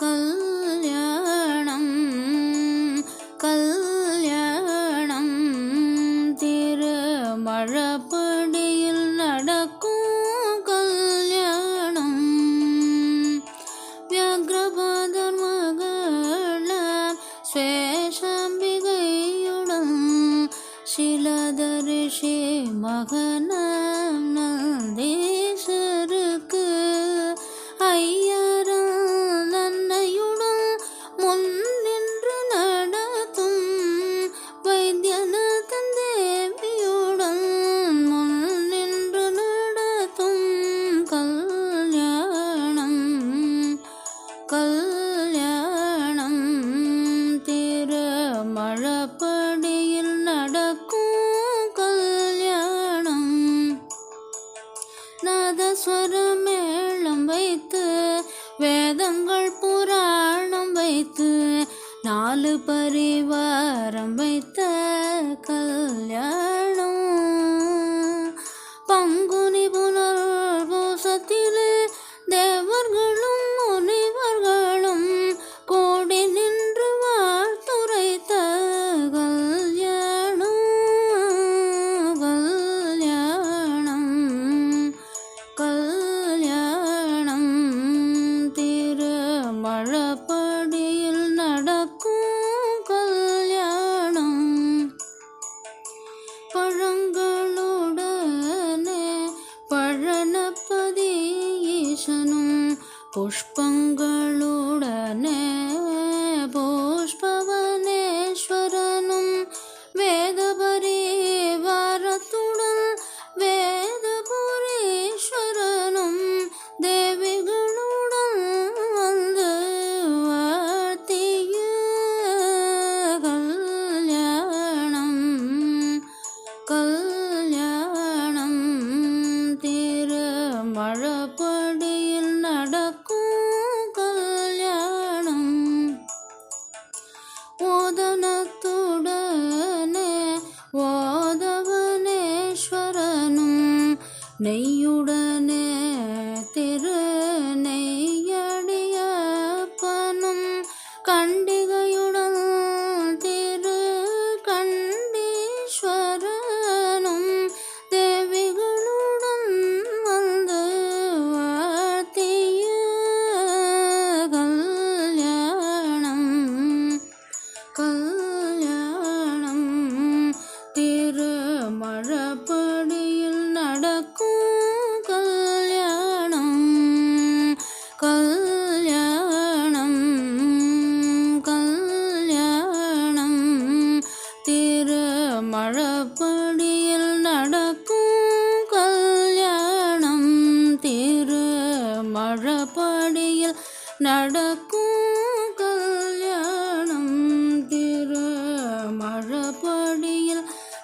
கல்யாணம் கல்யாணம் தங்கள் புராணம் வைத்து நாலு பரிவாரம் வைத்த கல்யாணம். பழங்களுடனே பழனப்பதி ஈசனும் புஷ்பங்கள் nay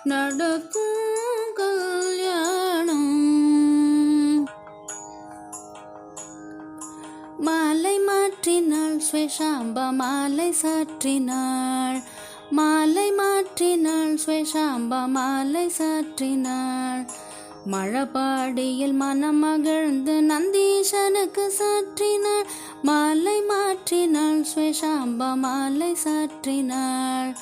நடக்கும் கல்யாணம். மாலை மாற்றினாள் ஸ்வேஷாம்பா மாலை சாற்றினாள். மாலை மாற்றினாள் ஸ்வேஷாம்பா மாலை சாற்றினாள். மழபாடியில் மனம் மகிழ்ந்து நந்தீசனுக்கு சாற்றினாள். மாலை மாற்றினாள் ஸ்வேஷாம்பா மாலை சாற்றினாள்.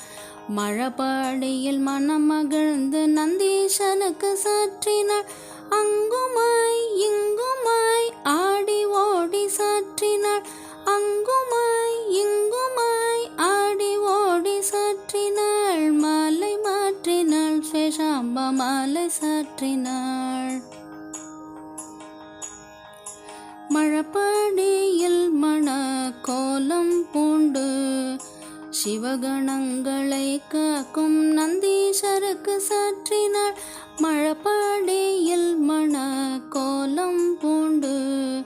மழபாடியில் மனம் மகிழ்ந்து நந்தீசனுக்கு சாற்றினாள். அங்குமாய் இங்குமாய் ஆடி ஓடி சாற்றினாள். அங்குமாய் இங்குமாய் ஆடி ஓடி சாற்றினாள். மாலை மாற்றினாள் ஸ்வேஷாம்ப மாலை சாற்றினாள். சிவகணங்களை காக்கும் நந்தீஸ்வருக்கு சாற்றினாள். மழப்படியில் மண கோலம் பூண்டு.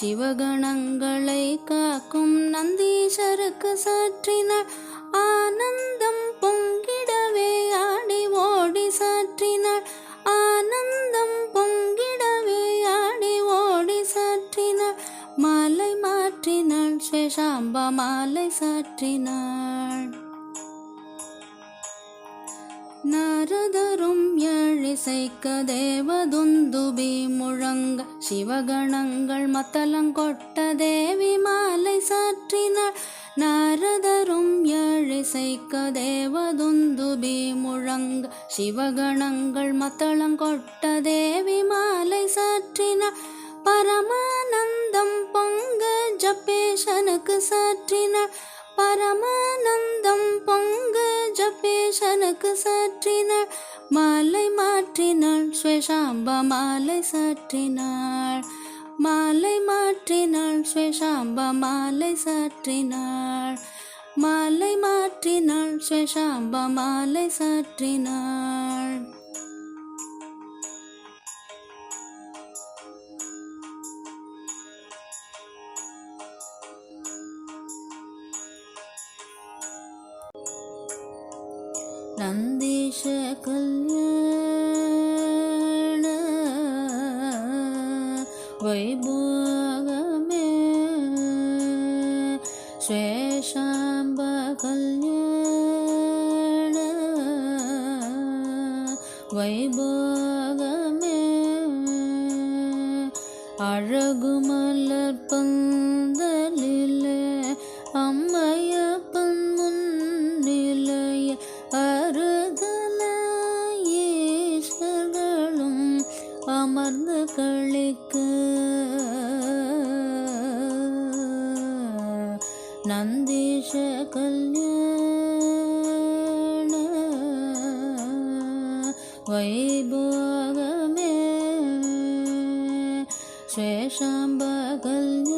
சிவகணங்களை காக்கும் நந்தீஸ்வருக்கு சாற்றினாள். ஆனந்தம் பொங்கிடவே ஆடி ஓடி சாற்றினாள். ஆனந்தம் பொங்கிடவே ஆடி ஓடி சாற்றினாள். மாலை மாற்றினாள். ஸ்வேஷாம்பா மாலை சாற்றினாள். ಇಸೈಕ ದೇವದೊಂದುಬಿ ಮುಳಂಗ ಶಿವಗಣங்கள் மத்தலங்கொட்ட தேவி மாலை சாற்றினாள். நாரதரும் எழிசைக்க தேவதுந்துபி முழங்க சிவகணங்கள் மத்தளங்கொட்ட தேவி மாலை சாற்றினாள். பரமானந்தம் பொங்க ஜப்பேஷனுக்கு சாற்றினாள். பரமானந்தம் பொங்க ஜப்பேஷனுக்கு சாற்றினாள். மாலை மாற்றினாள் ஸ்வேஷாம்பா மாலை சாற்றினாள். மாலை மாற்றினாள் ஸ்வேஷாம்பா மாலை சாற்றினாள். மாலை மாற்றினாள் ஸ்வேஷாம்பா மாலை சாற்றினாள். வைபோகமே ஸ்வேஷாம்ப கல்யாண வைபோகமே அழகு மலர் பந்தலிலே அம்மா வைபோகமே ஸ்வேஷாம்ப கல்யாண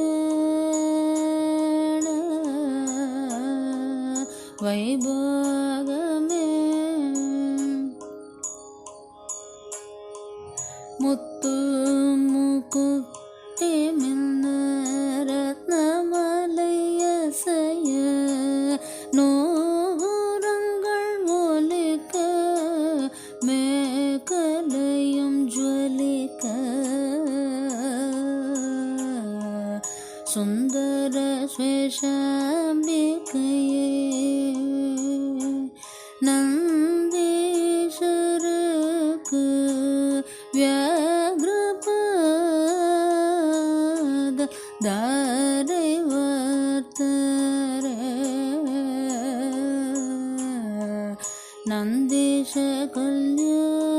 வைபோகமே முத்து முக்குத்தி ஸ்வேஷாம்பிகையே நந்தீஸ்வருக்கு வியாகிரபாத தாரை வார்த்தரே நந்தீஷ கல்யாண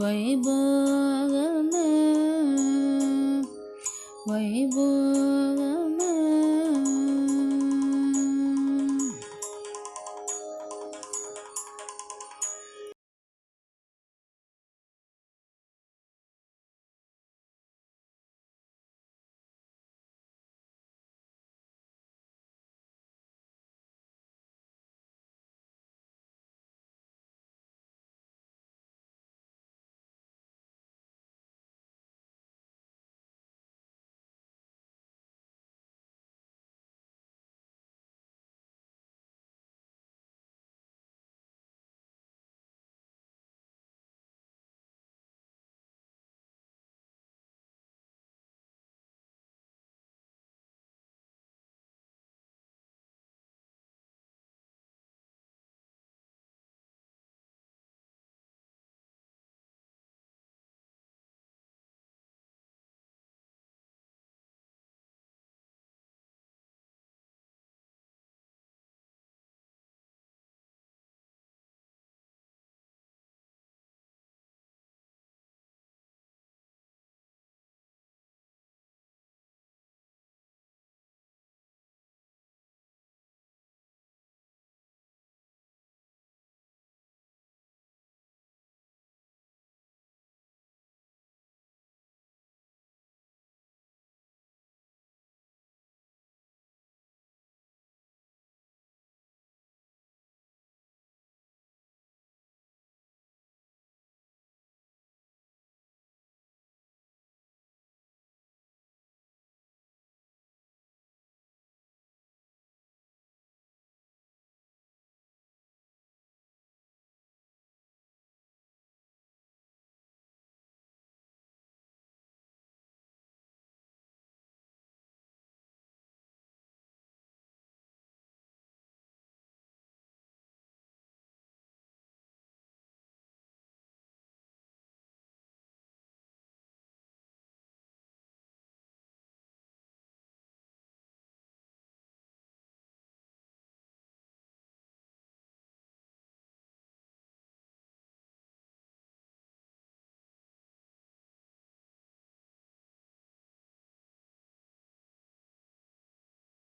வைபோகமே வைபோக